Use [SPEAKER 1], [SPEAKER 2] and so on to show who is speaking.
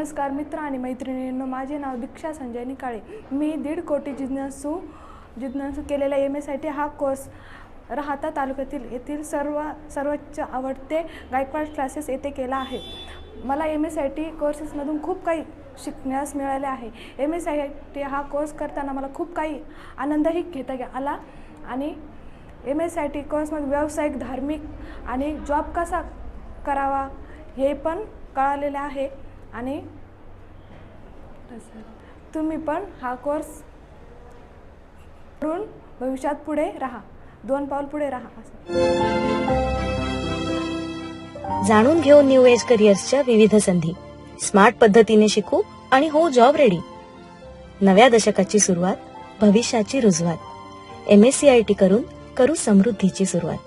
[SPEAKER 1] नमस्कार मित्र आणि मैत्रिणींनो माझे नाव दीक्षा संजय निकाळे. मी दीड कोटी जिज्ञासू जिज्ञासू केलेला एम एस आय टी हा कोर्स राहता तालुक्यातील येथील सर्व सर्वोच्च आवडते गायकवाड क्लासेस येथे केला आहे. मला एम एस आय टी कोर्सेसमधून खूप काही शिकण्यास मिळाले आहे. एम एस आय टी हा कोर्स करताना मला खूप काही आनंदही घेता आला आणि एम एस आय टी कोर्समध्ये व्यावसायिक धार्मिक आणि जॉब कसा करावा हे पण कळालेले आहे. आणि तुम्ही पण हा कोर्स करून भविष्यात पुढे राहा. दोन पाऊल पुढे राहा असं.
[SPEAKER 2] जाणून घेऊ न्यू एज करिअर्सच्या विविध संधी. स्मार्ट पद्धतीने शिकू आणि हो जॉब रेडी नव्या दशकाची सुरुवात भविष्याची रुजवात. M S C I T करून करू समृद्धीची सुरुवात.